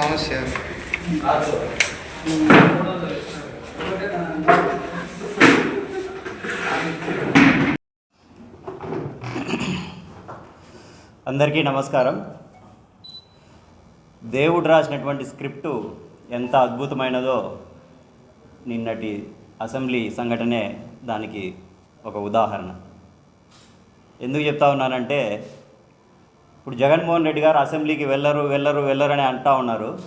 సమస్య అందరికీ నమస్కారం. దేవుడు రాసినటువంటి స్క్రిప్టు ఎంత అద్భుతమైనదో నిన్నటి అసెంబ్లీ సంఘటనే దానికి ఒక ఉదాహరణ. ఎందుకు చెప్తా ఉన్నానంటే ఇప్పుడు జగన్మోహన్ రెడ్డి గారు అసెంబ్లీకి వెళ్ళరు వెళ్ళరు వెళ్ళరు అని అంటా ఉన్నారు.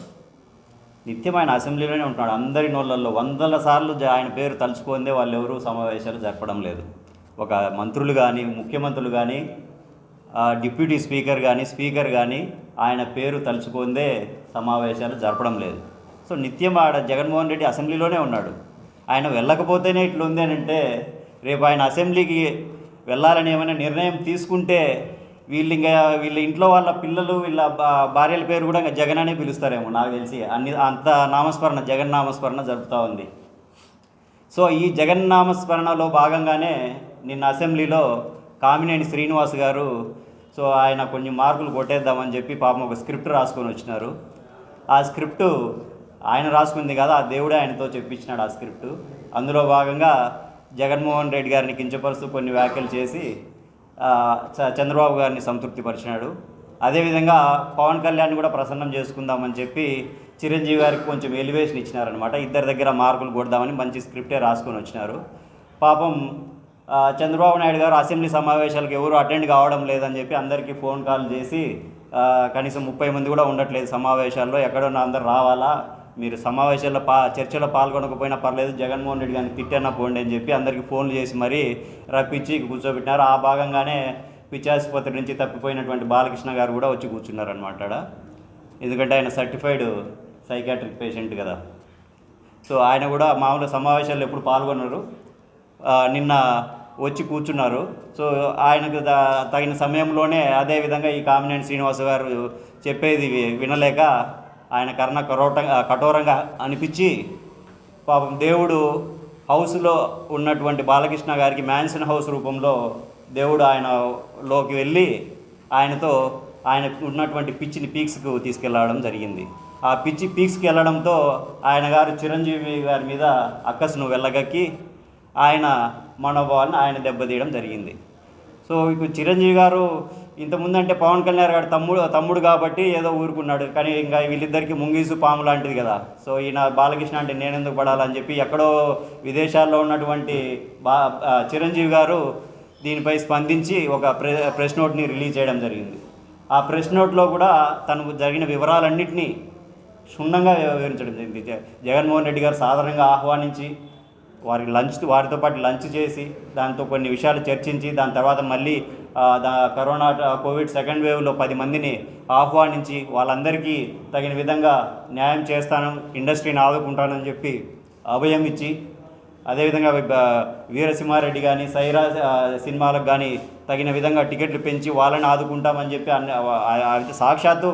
నిత్యం ఆయన అసెంబ్లీలోనే ఉంటున్నాడు. అందరి నోళ్ళల్లో వందల సార్లు జ- ఆయన పేరు తలుచుకుందే వాళ్ళు ఎవరూ సమావేశాలు జరపడం లేదు. ఒక మంత్రులు కానీ ముఖ్యమంత్రులు కానీ డిప్యూటీ స్పీకర్ కానీ స్పీకర్ కానీ ఆయన పేరు తలుచుకుందే సమావేశాలు జరపడం లేదు. సో నిత్యం ఆడ జగన్మోహన్ రెడ్డి అసెంబ్లీలోనే ఉన్నాడు. ఆయన వెళ్ళకపోతేనే ఇట్లుంది అని అంటే రేపు ఆయన అసెంబ్లీకి వెళ్ళాలని ఏమైనా నిర్ణయం తీసుకుంటే వీళ్ళు ఇంకా వీళ్ళ ఇంట్లో వాళ్ళ పిల్లలు వీళ్ళ భార్యల పేరు కూడా ఇంకా జగన్ అనే పిలుస్తారేమో నాకు తెలిసి. అన్ని అంత నామస్మరణ జగన్ నామస్మరణ జరుపుతూ ఉంది. సో ఈ జగన్ నామస్మరణలో భాగంగానే నిన్న అసెంబ్లీలో కామినేని శ్రీనివాస్ గారు సో ఆయన కొన్ని మార్కులు కొట్టేద్దామని చెప్పి పాపం ఒక స్క్రిప్ట్ రాసుకొని వచ్చినారు. ఆ స్క్రిప్టు ఆయన రాసుకుంది కదా ఆ దేవుడే ఆయనతో చెప్పించినాడు ఆ స్క్రిప్ట్. అందులో భాగంగా జగన్మోహన్ రెడ్డి గారిని కించపరుస్తూ కొన్ని వ్యాఖ్యలు చేసి చంద్రబాబు గారిని సంతృప్తిపరిచినాడు. అదేవిధంగా పవన్ కళ్యాణ్ కూడా ప్రసన్నం చేసుకుందామని చెప్పి చిరంజీవి గారికి కొంచెం ఎలివేషన్ ఇచ్చినారనమాట ఇద్దరి దగ్గర మార్కులు కొడదామని మంచి స్క్రిప్టే రాసుకొని వచ్చినారు. పాపం చంద్రబాబు నాయుడు గారు అసెంబ్లీ సమావేశాలకు ఎవరు అటెండ్ కావడం లేదని చెప్పి అందరికీ ఫోన్ కాల్ చేసి కనీసం ముప్పై మంది కూడా ఉండట్లేదు సమావేశాల్లో. ఎక్కడన్నా అందరు రావాలా? మీరు సమావేశాల్లో పా చర్చలో పాల్గొనకపోయినా పర్లేదు జగన్మోహన్ రెడ్డి గారిని తిట్టన్నా పోండి అని చెప్పి అందరికీ ఫోన్లు చేసి మరీ రప్పించి కూర్చోబెట్టినారు. ఆ భాగంగానే పిచ్చాసుపత్రి నుంచి తప్పిపోయినటువంటి బాలకృష్ణ గారు కూడా వచ్చి కూర్చున్నారనమాట ఆడ. ఎందుకంటే ఆయన సర్టిఫైడ్ సైకాట్రిక్ పేషెంట్ కదా. సో ఆయన కూడా మామూలు సమావేశాల్లో ఎప్పుడు పాల్గొన్నారు నిన్న వచ్చి కూర్చున్నారు. సో ఆయనకు త తగిన సమయంలోనే అదేవిధంగా ఈ కామినేని శ్రీనివాస గారు చెప్పేది వినలేక ఆయన కర్ణ కరోట కఠోరంగా అనిపించి పాపం దేవుడు హౌస్లో ఉన్నటువంటి బాలకృష్ణ గారికి మ్యాన్సన్ హౌస్ రూపంలో దేవుడు ఆయనలోకి వెళ్ళి ఆయనతో ఆయన ఉన్నటువంటి పిచ్చిని పీక్స్కు తీసుకెళ్ళడం జరిగింది. ఆ పిచ్చి పీక్స్కి వెళ్ళడంతో ఆయన గారు చిరంజీవి గారి మీద అక్కసును వెళ్ళగక్కి ఆయన మనోభావాలను ఆయన దెబ్బతీయడం జరిగింది. సో ఇప్పుడు చిరంజీవి గారు ఇంతకుముందు అంటే పవన్ కళ్యాణ్ గారు తమ్ముడు తమ్ముడు కాబట్టి ఏదో ఊరుకున్నాడు. కానీ ఇంకా వీళ్ళిద్దరికి ముంగీసు పాము లాంటిది కదా. సో ఈయన బాలకృష్ణ అంటే నేనెందుకు పడాలని చెప్పి ఎక్కడో విదేశాల్లో ఉన్నటువంటి బా చిరంజీవి గారు దీనిపై స్పందించి ఒక ప్రె ప్రెస్ నోట్ని రిలీజ్ చేయడం జరిగింది. ఆ ప్రెస్ నోట్లో కూడా తనకు జరిగిన వివరాలన్నింటినీ క్షుణ్ణంగా వివరించడం జరిగింది. జగన్మోహన్ రెడ్డి గారు సాధారణంగా ఆహ్వానించి వారికి లంచ్ వారితో పాటు లంచ్ చేసి దాంతో కొన్ని విషయాలు చర్చించి దాని తర్వాత మళ్ళీ దా కరోనా కోవిడ్ సెకండ్ వేవ్లో పది మందిని ఆహ్వానించి వాళ్ళందరికీ తగిన విధంగా న్యాయం చేస్తాను ఇండస్ట్రీని ఆదుకుంటానని చెప్పి అభయం ఇచ్చి అదేవిధంగా వీరసింహారెడ్డి కానీ సైరా సినిమాలకు కానీ తగిన విధంగా టికెట్లు పెంచి వాళ్ళని ఆదుకుంటామని చెప్పి అన్ని సాక్షాత్తు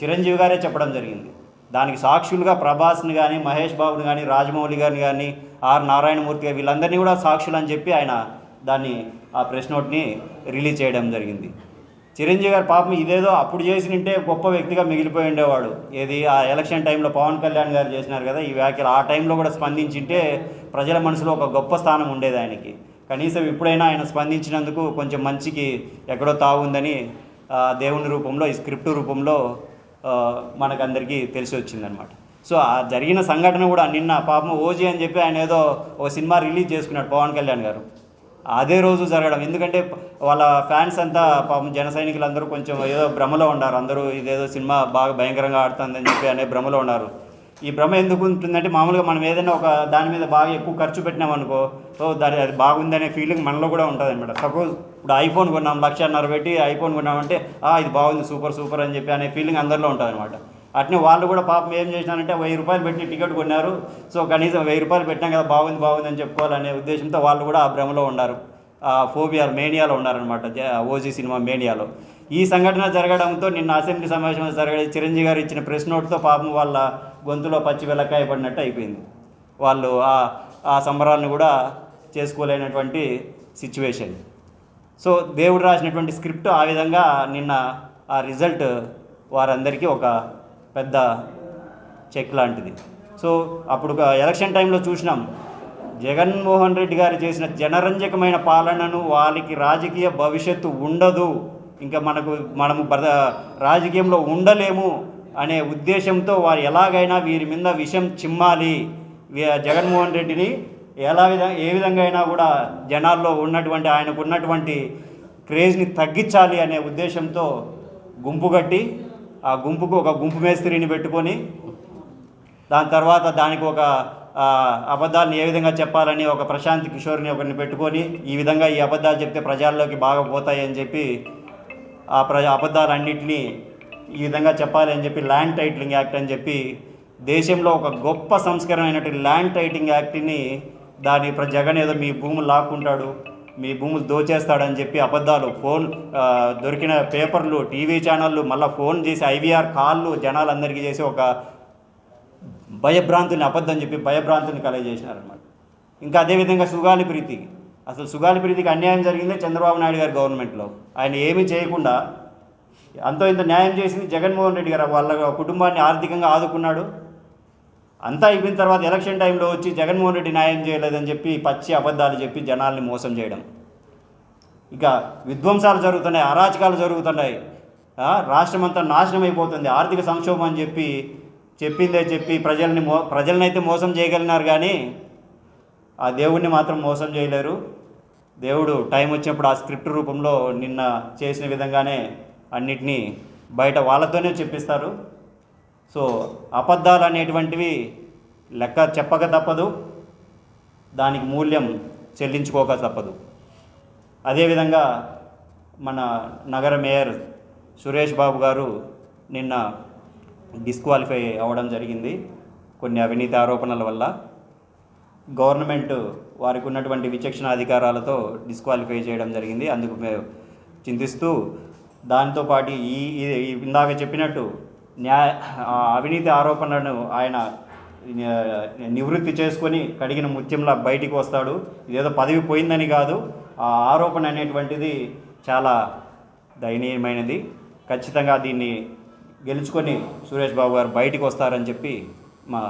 చిరంజీవి గారే చెప్పడం జరిగింది. దానికి సాక్షులుగా ప్రభాస్ని కానీ మహేష్ బాబుని కానీ రాజమౌళి గారిని కానీ ఆర్ నారాయణమూర్తి గారు వీళ్ళందరినీ కూడా సాక్షులు అని చెప్పి ఆయన దాన్ని ఆ ప్రెస్ నోట్ని రిలీజ్ చేయడం జరిగింది. చిరంజీవి గారు పాపం ఇదేదో అప్పుడు చేసినంటే గొప్ప వ్యక్తిగా మిగిలిపోయి ఉండేవాడు. ఏది ఆ ఎలక్షన్ టైంలో పవన్ కళ్యాణ్ గారు చేసినారు కదా ఈ వ్యాఖ్యలు ఆ టైంలో కూడా స్పందించింటే ప్రజల మనసులో ఒక గొప్ప స్థానం ఉండేది ఆయనకి. కనీసం ఇప్పుడైనా ఆయన స్పందించినందుకు కొంచెం మంచికి ఎక్కడో తాగుందని ఆ, దేవుని రూపంలో ఈ స్క్రిప్ట్ రూపంలో మనకందరికీ తెలిసి వచ్చిందనమాట సో ఆ జరిగిన సంఘటన కూడా నిన్న పాపం ఓజీ అని చెప్పి ఆయన ఏదో ఒక సినిమా రిలీజ్ చేసుకున్నాడు పవన్ కళ్యాణ్ గారు. అదే రోజు జరగడం. ఎందుకంటే వాళ్ళ ఫ్యాన్స్ అంతా పాపం జన సైనికులందరూ కొంచెం ఏదో భ్రమలో ఉన్నారు. అందరూ ఇదేదో సినిమా బాగా భయంకరంగా ఆడుతుందని చెప్పి అనే భ్రమలో ఉన్నారు. ఈ భ్రమ ఎందుకు ఉంటుందంటే మామూలుగా మనం ఏదైనా ఒక దాని మీద బాగా ఎక్కువ ఖర్చు పెట్టినాం అనుకో సో దాని అది బాగుందనే ఫీలింగ్ మనలో కూడా ఉంటుంది అనమాట సపోజ్ ఇప్పుడు ఐఫోన్ కొన్నాం లక్షన్నర పెట్టి ఐఫోన్ కొన్నామంటే "ఆ, ఇది బాగుంది సూపర్ సూపర్ అని చెప్పి అనే ఫీలింగ్ అందరిలో ఉంటుంది అనమాట అట్నే వాళ్ళు కూడా పాపం ఏం చేసినారంటే వెయ్యి రూపాయలు పెట్టి టికెట్ కొన్నారు. సో కనీసం వెయ్యి రూపాయలు పెట్టినాం కదా బాగుంది బాగుంది అని చెప్పుకోవాలనే ఉద్దేశంతో వాళ్ళు కూడా ఆ భ్రమలో ఉన్నారు. ఆ మేనియాలో ఉన్నారనమాట ఓజీ సినిమా మేనియాలో. ఈ సంఘటన జరగడంతో నిన్న అసెంబ్లీ సమావేశంలో జరిగే చిరంజీవి గారు ఇచ్చిన ప్రెస్ నోట్తో పాపం వాళ్ళ గొంతులో పచ్చి వెలకాయ పడినట్టు అయిపోయింది. వాళ్ళు ఆ సంబరాలను కూడా చేసుకోలేనటువంటి సిచ్యువేషన్. సో దేవుడు రాసినటువంటి స్క్రిప్ట్ ఆ విధంగా నిన్న ఆ రిజల్ట్ వారందరికీ ఒక పెద్ద చెక్ లాంటిది. సో అప్పుడు ఒక ఎలక్షన్ టైంలో చూసినాం. జగన్మోహన్ రెడ్డి గారు చేసిన జనరంజకమైన పాలనను వాళ్ళకి రాజకీయ భవిష్యత్తు ఉండదు. ఇంకా మనకు మనము బ్రత రాజకీయంలో ఉండలేము అనే ఉద్దేశంతో వారు ఎలాగైనా వీరి మీద విషం చిమ్మాలి. జగన్మోహన్ రెడ్డిని ఎలా విధ ఏ విధంగా అయినా కూడా జనాల్లో ఉన్నటువంటి ఆయనకు ఉన్నటువంటి క్రేజ్ని తగ్గించాలి అనే ఉద్దేశంతో గుంపు కట్టి ఆ గుంపుకు ఒక గుంపు మేస్త్రిని పెట్టుకొని దాని తర్వాత దానికి ఒక అబద్ధాలను ఏ విధంగా చెప్పాలని ఒక ప్రశాంత్ కిషోర్ని ఒకరిని పెట్టుకొని ఈ విధంగా ఈ అబద్ధాలు చెప్తే ప్రజల్లోకి బాగా పోతాయని చెప్పి ఆ ప్రజ అబద్ధాలన్నింటినీ ఈ విధంగా చెప్పాలి అని చెప్పి ల్యాండ్ టైటిలింగ్ యాక్ట్ అని చెప్పి దేశంలో ఒక గొప్ప సంస్కరణ అయినటువంటి ల్యాండ్ టైటింగ్ యాక్ట్ని దాని ప్ర జగన్ ఏదో మీ భూములు లాక్కుంటాడు మీ భూములు దోచేస్తాడని చెప్పి అబద్ధాలు ఫోన్ దొరికిన పేపర్లు టీవీ ఛానళ్ళు మళ్ళీ ఫోన్ చేసి ఐవీఆర్ కాళ్ళు జనాలందరికీ చేసి ఒక భయభ్రాంతుని అబద్ధం చెప్పి భయభ్రాంతుని కలగజేసినారనమాట ఇంకా అదేవిధంగా సుగాలి ప్రీతికి అసలు సుగాలి ప్రీతికి అన్యాయం జరిగిందే చంద్రబాబు నాయుడు గారి గవర్నమెంట్లో. ఆయన ఏమీ చేయకుండా అంతో ఇంత న్యాయం చేసింది జగన్మోహన్ రెడ్డి గారు. వాళ్ళ కుటుంబాన్ని ఆర్థికంగా ఆదుకున్నాడు. అంతా అయిపోయిన తర్వాత ఎలక్షన్ టైంలో వచ్చి జగన్మోహన్ రెడ్డి న్యాయం చేయలేదని చెప్పి పచ్చి అబద్ధాలు చెప్పి జనాల్ని మోసం చేయడం. ఇక విధ్వంసాలు జరుగుతున్నాయి అరాచకాలు జరుగుతున్నాయి. రాష్ట్రమంతా రాష్ట్రం అంతా నాశనం అయిపోతుంది ఆర్థిక సంక్షోభం అని చెప్పి చెప్పిందే చెప్పి ప్రజల్ని మో ప్రజలనైతే మోసం చేయగలిగినారు కానీ ఆ దేవుణ్ణి మాత్రం మోసం చేయలేరు. దేవుడు టైం వచ్చినప్పుడు ఆ స్క్రిప్ట్ రూపంలో నిన్న చేసిన విధంగానే అన్నిటినీ బయట వాళ్ళతోనే చెప్పిస్తారు. సో అబద్ధాలు అనేటువంటివి లెక్క చెప్పక తప్పదు. దానికి మూల్యం చెల్లించుకోక తప్పదు. అదేవిధంగా మన నగర మేయర్ సురేష్ బాబు గారు నిన్న డిస్క్వాలిఫై అవ్వడం జరిగింది. కొన్ని అవినీతి ఆరోపణల వల్ల గవర్నమెంట్ వారికి ఉన్నటువంటి విచక్షణ అధికారాలతో డిస్క్వాలిఫై చేయడం జరిగింది. అందుకు మేము చింతిస్తూ దానితో పాటు ఈ ఇందాక చెప్పినట్టు న్యాయ ఆ అవినీతి ఆరోపణలను ఆయన నివృత్తి చేసుకొని కడిగిన ముత్యంలా బయటికి వస్తాడు. ఇదేదో పదవి పోయిందని కాదు. ఆ ఆరోపణ అనేటువంటిది చాలా దయనీయమైనది. ఖచ్చితంగా దీన్ని గెలుచుకొని సురేష్ బాబు గారు బయటికి వస్తారని చెప్పి మా